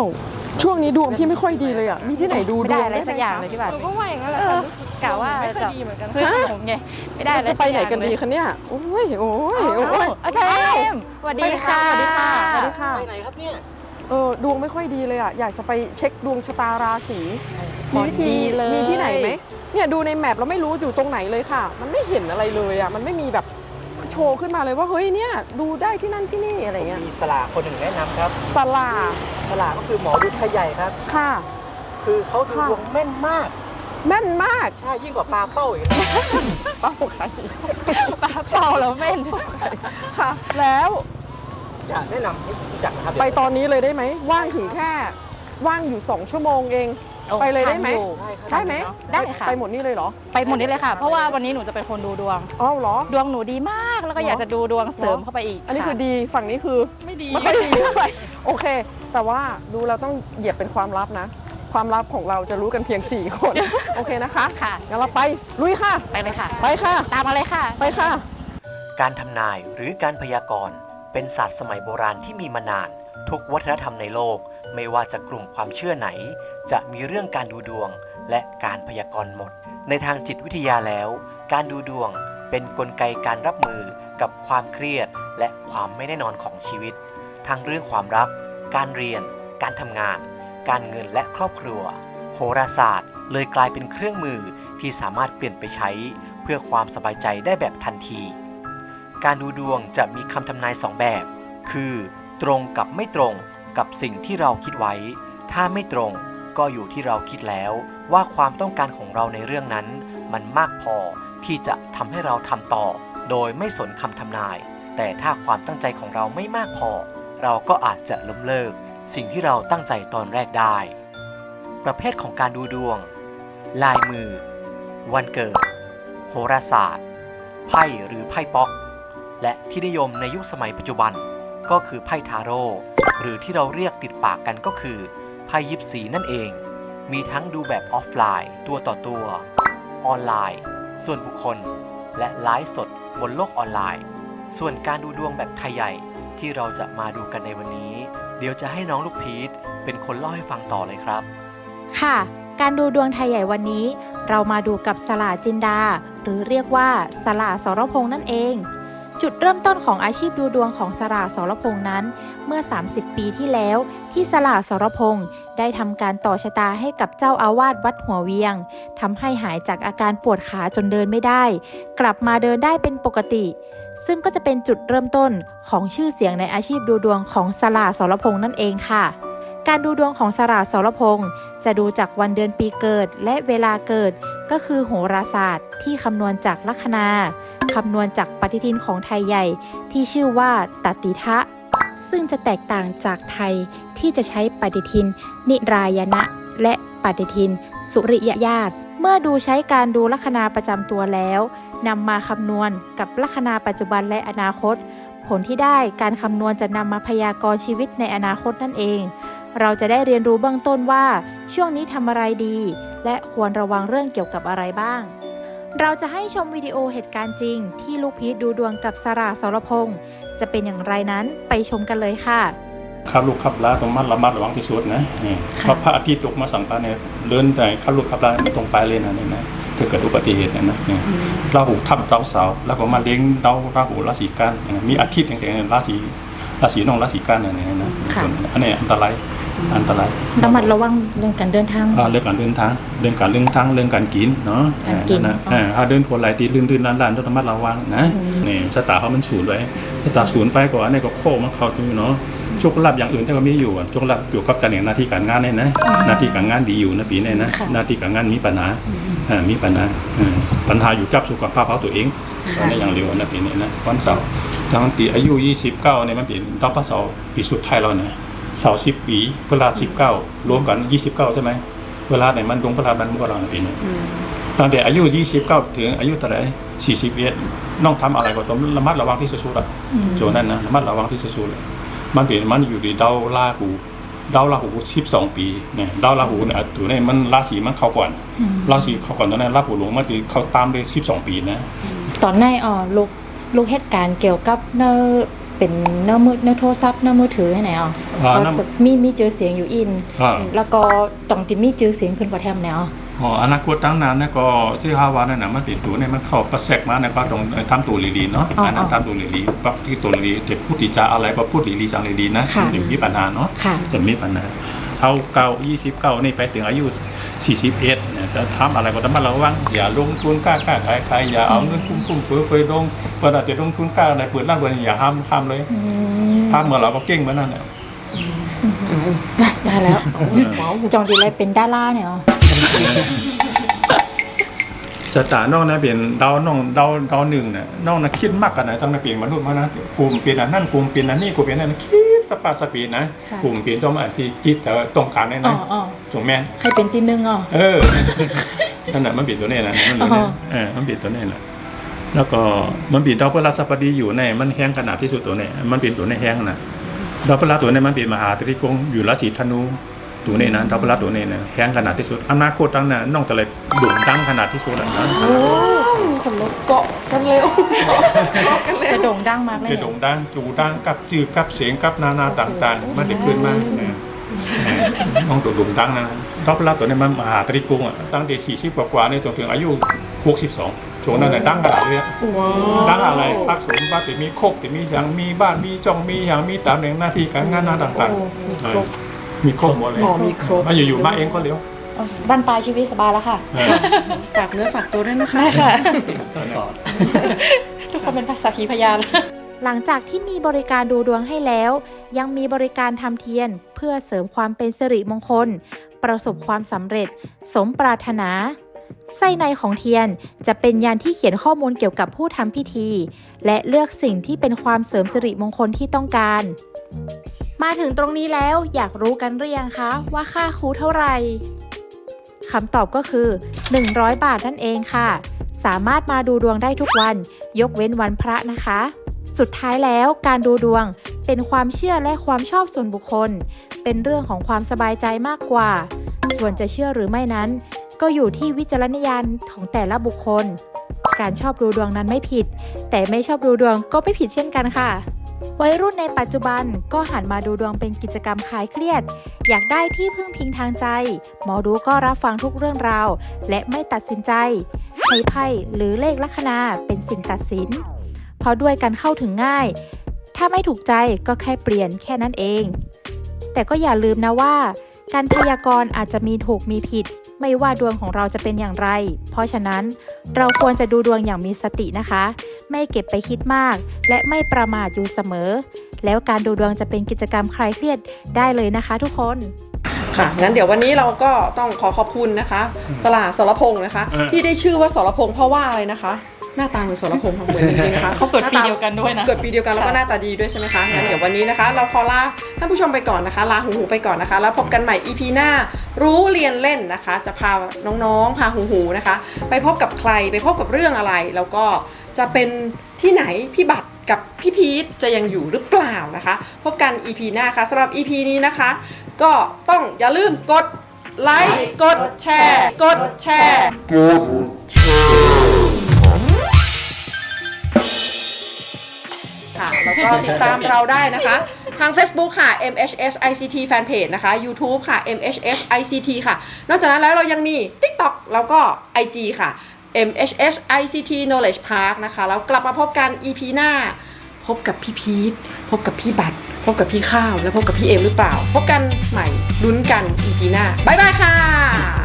าวช่วงนี้ดวงพี่ไม่ค่อยดีเลยอะ มีที่ไหนดูไม่ดได้วงอะไรได้ไหมสักอย่างคะเลยพี่บัตหรนูก็ว่าอย่างนั้นแหละเอค่ะอรู้สึกกะว่าไม่ค่อยจะดีเหมือนกัน ซื้อขนมไงไม่ได้อะไรจะไปไหนกันดีสัคะเนี่ย โอ้ยโอ้ยอย่างเลยโอ้ยเอ้าอาจารย์สวัสดีค่ะสวัสดีค่ะ สวัสดีค่ะ ไปไหนครับเนี่ยเออดวงไม่ค่อยดีเลยอะ อยากจะไปเช็คดวงชะตาราศีพมีอวิธีดีเลยมีที่ไหนไหมเนี่ยดูในแมปเราไม่รู้อยู่ตรงไหนเลยค่ะ มันไม่เห็นอะไรเลยอะ มันไม่มีแบบ โชว์ขึ้นมาเลยว่าเฮ้ยเนี่ยดูได้ที่นั่นที่นี่อะไรเงี้ยมีสลาคนหนึ่งแนะนำครับ สลาสลาก็คือหมอดูไทยใหญ่ครับ ค่ะ คือเขาดูค่ะดวงแม่นมาก แม่นมากใช่ยิ่งกว่าปลาเป้าอีกนะเป้าใครปลาเป่าแล้วเม่นค่ะ แล้วจะแนะนำให้รู้จักนะครับไปตอนนี้เลยได้ไหมว่างถึงแค่ว่างอยู่ 2 ชั่วโมงเอง ไปเลยได้ไหม ทันอยู่ได้ไหมได้ค่ะ ไปหมดนี่เลยเหรอไปหมดนี้เลยค่ะ เพราะว่าวันนี้หนูจะเป็นคนดูดวง อ้าวเหรอ ดวงหนูดีมาก แล้วก็เหรออยากจะดูดวงเสริมเหรอเข้าไปอีกอันนี้คือค่ะดีฝั่งนี้คือ ไม่ดี ไม่ค่อยดีเท่าไหร่โอเค แต่ว่าดูเราต้องเหยียบเป็นความลับนะ ความลับของเราจะรู้กันเพียง 4 คน โอเคนะคะค่ะ งั้นเราไปลุยค่ะ ไปเลยค่ะ ไปค่ะ ตามมาเลยค่ะ ไปค่ะ การทำนายหรือการพยากรณ์ เป็นศาสตร์สมัยโบราณที่มีมานาน ทุกวัฒนธรรมในโลก ไม่ว่าจะกลุ่มความเชื่อไหน จะมีเรื่องการดูดวงและการพยากรณ์หมด ในทางจิตวิทยาแล้ว การดูดวงเป็นนกลไกการรับมือกับความเครียดและความไม่แน่นอนของชีวิต ทั้งเรื่องความรัก การเรียน การทำงาน การเงินและครอบครัว โหราศาสตร์ เลยกลายเป็นเครื่องมือที่สามารถเปลี่ยนไปใช้ เพื่อความสบายใจได้แบบทันที การดูดวงจะมีคำทำนายสองแบบ คือ ตรงกับไม่ตรงกับสิ่งที่เราคิดไว้ ถ้าไม่ตรงก็อยู่ที่เราคิดแล้วว่าความต้องการของเราในเรื่องนั้น มันมากพอที่จะทำให้เราทำต่อ โดยไม่สนคำทำนาย แต่ถ้าความตั้งใจของเราไม่มากพอ เราก็อาจจะล้มเลิก สิ่งที่เราตั้งใจตอนแรกได้ ประเภทของการดูดวง ลายมือ วันเกิด โหราศาสตร์ ไพ่หรือไพ่ป๊อก และที่นิยมในยุคสมัยปัจจุบัน ก็คือไพ่ทาโร่หรือที่เราเรียกติดปากกันก็คือไพ่ยิปซีนั่นเอง มีทั้งดูแบบออฟไลน์ ตัวต่อตัว ออนไลน์ ส่วนบุคคล และไลฟ์สดบนโลกออนไลน์ ส่วนการดูดวงแบบไทยใหญ่ที่เราจะมาดูกันในวันนี้ เดี๋ยวจะให้น้องลูกพีทเป็นคนเล่าให้ฟังต่อเลยครับ ค่ะ การดูดวงไทยใหญ่วันนี้ เรามาดูกับสลาจินดา หรือเรียกว่าสลาสรพงษ์นั่นเอง จุดเริ่มต้นของอาชีพดูดวงของสลาสรพงษ์นั้น เมื่อ 30 ปีที่แล้ว ที่สลาสรพงษ์ได้ทำการต่อชะตาให้กับเจ้าอาวาสวัดหัวเวียงทำให้หายจากอาการปวดขาจนเดินไม่ได้ กลับมาเดินได้เป็นปกติ ซึ่งก็จะเป็นจุดเริ่มต้นของชื่อเสียงในอาชีพดูดวงของสลาสรพงษ์นั่นเองค่ะ การดูดวงของสราสรพงษ์จะดูจากวันเดือนปีเกิดและเวลาเกิด ก็คือโหราศาสตร์ที่คำนวณจากลัคนาคำนวณจากปฏิทินของไทยใหญ่ ที่ชื่อว่าตติทะ ซึ่งจะแตกต่างจากไทยที่จะใช้ปฏิทิน นิรายณะ และปฏิทิน สุริยญาตเมื่อดูใช้การดูลัคนาประจำตัวแล้วนำมาคำนวณกับลัคนาปัจจุบันและอนาคต ผลที่ได้การคำนวณจะนำมาพยากรณ์ชีวิตในอนาคตนั่นเอง เราจะได้เรียนรู้เบื้องต้นว่า ช่วงนี้ทำอะไรดี และควรระวังเรื่องเกี่ยวกับอะไรบ้าง เราจะให้ชมวิดีโอเหตุการณ์จริง ที่ลูกพีชดูดวงกับสราสรพงษ์จะเป็นอย่างไรนั้นไปชมกันเลยค่ะขับลูกขับลาต้องมัดระมัดระวังที่สุดนะนี่เพราะพระอาทิตย์ตกมาสังปาเนี่ยเดินแต่ขับลูกขับลาไม่ตรงไปเลยนะนี่นะถ้าเกิดอุบัติเหตุเนี่ยนะนี่ราหูทับดาวเสาร์แล้วก็มาเลี้ยงดาวราหูราศีกันเนี่ยมีอาทิตย์อย่างเงี้ยราศีราศีน้องราศีกันเนี่ยนะค่ะอันนี้อันตราย อันตรายระมัดระวังเรื่องการเดินทาง อ่าเรื่องการเดินทางเรื่องการเรื่องทางเรื่องการกินเนาะการกินนะอ่าถ้าเดินคนไหลตีลื่นลื่นล้านล้านต้องระมัดระวังนะนี่ชะตาเขามันศูนย์ไว้ชะตาศูนย์ไปก่อนอันนี้ก็โค้งมันเข้าอยู่เนาะโชคลาภอย่างอื่นแต่ก็มีอยู่อะโชคลาภเกี่ยวกับการงานหน้าที่การงานเนี่ยนะหน้าที่การงานดีอยู่นะปีนี้นะค่ะหน้าที่การงานมีปัญหาอ่ามีปัญหาอ่าปัญหาอยู่กับสุขภาพเขาตัวเองตอนนี้อย่างเร็วนะปีนี้นะวันเสาร์ทางปีอายุ 29เนี่ยมันเป็นดาวพระเสาร์ปีสุดท้ายแล้วนะ เสาร์10ปีพฤหัส19รวมกัน29ใช่ไหมเวลาไหนมันดวงพระราบันพวกเราในปีนี้ตั้งแต่อายุ29ถึงอายุเท่าไหร่41น้องทำอะไรก็ต้องระมัดระวังที่สุดๆอะโจนั่นนะระมัดระวังที่สุดๆเลยมันเป็นมันอยู่ในดาวราหูดาวราหู12ปีเนี่ยดาวราหูเนี่ยตัวนี้มันราศีมันเข้าก่อนราศีเข้าก่อนตอนนั้นราหูหลวงมันจะเข้าตามเลย12ปีนะ ตอนในอ๋อลูกลูกเหตุการณ์เกี่ยวกับเนอ เป็นเนื้อมือเนื้อโทรศัพท์เนื้อมือถือให้ไหนอะอ่าก็น้ำมีมีจือเสียงอยู่อิน อ่าแล้วก็ต้องจิมีจือเสียงขึ้นกว่าแทมแนวอ๋ออนาคตตั้งนานเนี่ยก็ที่ฮาวานั่นน่ะมันติดตัวเนี่ยมันเข้าประแสกมาในป้าตรงทำตัวลีๆเนาะอ๋ออัอันนั้นทำตัวลีๆปั๊บที่ตัวลีจะพูดติจาอะไรก็พูดลีๆสังลีๆนะค่ะจะมีปัญหาเนาะ ค่ะ จะมีปัญหาเท่าเก่า29 นี่ไปถึงอายุ 41เนี่ยจะทำอะไรก็ต้องมาระวังอย่าลงทุนกล้ากล้าขายขายอย่าเอาเงินฟุ่มฟุ่มเฟือยเฟือยลง เวลาจะลงทุนกล้าในเปิดร้านเปิดอย่าห้ามห้ามเลยอืมห้ามเมื่อเราก็เก่งเหมือนนั่นแหละได้แล้วจองดีเลยเป็นดาราเนี่ยอ๋อจะตาน้องนะเป็นดาวน้องดาวดาวหนึ่งเนี่ยน้องนะคิดมากกันนะต้องนะเปลี่ยนมนุษย์มานะกลุ่มเปลี่ยนอันนั่นกลุ่มเปลี่ยนอันนี้กลุ่มเปลี่ยนอันนั้นคิดสปาสปีนะกลุ่มเปลี่ยนจอมอันที่จิตจะตรงกันเนี่ยอ๋อนะอ๋อจงแม่นใครเป็นที่หนึ่งอ๋อเออนั่นแหละมันปิดตัวนี้นะมันตัวนี้อ๋อเออมันปิดตัวนี้แหละ แล้วก็มันปิดดาวพฤหัสบดีอยู่ในมันแห้งขนาดที่สุดตัวนี้มันปิดตัวนี้แห้งนะดาวพฤหัสตัวนี้มันปิดมหาตริกงอยู่ราศีธนูตัวนี้นะดาวพฤหัสตัวนี้นะแห้งขนาดที่สุดอนาคตตั้งน่ะน้องจะเลยโด่งดังขนาดที่สุดอะนะโอ้คนลุกเกาะกันเร็วเกาะกันเร็จะวโด่งดังมากเลยจะเนี่ยโด่งดังจูดังกับจือกับเสียงกับนานาต่างๆ มันจะขึ้นมานะน้องตัวโด่งดังนะดาวพฤหัสตัวนี้มันมหาตริกงอะตั้งแต่สี่สิบกว่าๆเนี่ยจนถึงอายุหกสิบสอง ช่วงนั้นน่ะดังขนาดเลยอะร้านอะไรซักสมบ้านแต่มีโคกแต่มีอย่างมีบ้านมีจองมีอย่างมีตำแหน่งหน้าที่การงานหน้าต่างๆเออมีครบหมดเลยหมอมีครบมาอยู่ๆมาเองก็เลี้ยวเอาบ้านปลายชีวิตสบายแล้วค่ะเออฝากเนื้อฝากตัวด้วยนะคะได้ค่ะ ทุกคนเป็นภาษาขีพยานหลังจากที่มีบริการดูดวงให้แล้ว ยังมีบริการทำเทียน เพื่อเสริมความเป็นสิริมงคล ประสบความสำเร็จ สมปรารถนา ไส้ในของเทียนจะเป็นยันที่เขียนข้อมูลเกี่ยวกับผู้ทำพิธี และเลือกสิ่งที่เป็นความเสริมสิริมงคลที่ต้องการ มาถึงตรงนี้แล้วอยากรู้กันหรือยังคะว่าค่าครูเท่าไหร่คำตอบก็คือ 100 บาทนั่นเองค่ะ สามารถมาดูดวงได้ทุกวัน ยกเว้นวันพระนะคะ สุดท้ายแล้วการดูดวงเป็นความเชื่อและความชอบส่วนบุคคล เป็นเรื่องของความสบายใจมากกว่า ส่วนจะเชื่อหรือไม่นั้น ก็อยู่ที่วิจารณญาณของแต่ละบุคคล การชอบดูดวงนั้นไม่ผิด แต่ไม่ชอบดูดวงก็ไม่ผิดเช่นกันค่ะวัยรุ่นในปัจจุบันก็หันมาดูดวงเป็นกิจกรรมคลายเครียด อยากได้ที่พึ่งพิงทางใจ หมอดูก็รับฟังทุกเรื่องราว และไม่ตัดสินใจให้ไพ่หรือเลขลัคนาเป็นสิ่งตัดสิน เพราะด้วยการเข้าถึงง่าย ถ้าไม่ถูกใจก็แค่เปลี่ยนแค่นั้นเอง แต่ก็อย่าลืมนะว่า การพยากรณ์อาจจะมีถูกมีผิด ไม่ว่าดวงของเราจะเป็นอย่างไร เพราะฉะนั้นเราควรจะดูดวงอย่างมีสตินะคะ ไม่เก็บไปคิดมาก และไม่ประมาทอยู่เสมอ แล้วการดูดวงจะเป็นกิจกรรมคลายเครียดได้เลยนะคะทุกคนค่ะงั้นเดี๋ยววันนี้เราก็ต้องขอขอบคุณนะคะ สลาสรพงศ์นะคะเออที่ได้ชื่อว่าสรพงศ์เพราะว่าอะไรนะคะ หน้าตาเหมือนสรพงศ์เหมือนจริงๆนะคะเขาเกิดปีเดียวกันด้วยนะ เกิดปีเดียวกันแล้วก็หน้าตาดีด้วยใช่ไหมคะงั้นเดี๋ยววันนี้นะคะ เราขอลาท่านผู้ชมไปก่อนนะคะ ลาหูหูไปก่อนนะคะ แล้วพบกันใหม่ EP หน้ารู้เรียนเล่นนะคะ จะพาน้องๆ พาหูหูนะคะ ไปพบกับใครไปพบกับเรื่องอะไร แล้วก็จะเป็นที่ไหนพี่บัตรกับพี่พีทจะยังอยู่หรือเปล่านะคะ พบกัน EP หน้าค่ะสำหรับ EP นี้นะคะ ก็ต้องอย่าลืมกดไลค์กดแชร์ กดแชร์ ค่ะ แล้วก็ติดตามเราได้นะคะ ทาง Facebook ค่ะ MHS ICT Fanpage นะคะ YouTube ค่ะ MHS ICT ค่ะ นอกจากนั้นแล้วเรายังมี TikTok แล้วก็ IG ค่ะ MHS ICT Knowledge Park นะคะ แล้วกลับมาพบกัน EP หน้า พบกับพี่พีทพบกับพี่บัตรพบกับพี่ข้าว และพบกับพี่เอมหรือเปล่า พบกันใหม่ลุ้นกัน EP หน้า บ๊ายบายค่ะ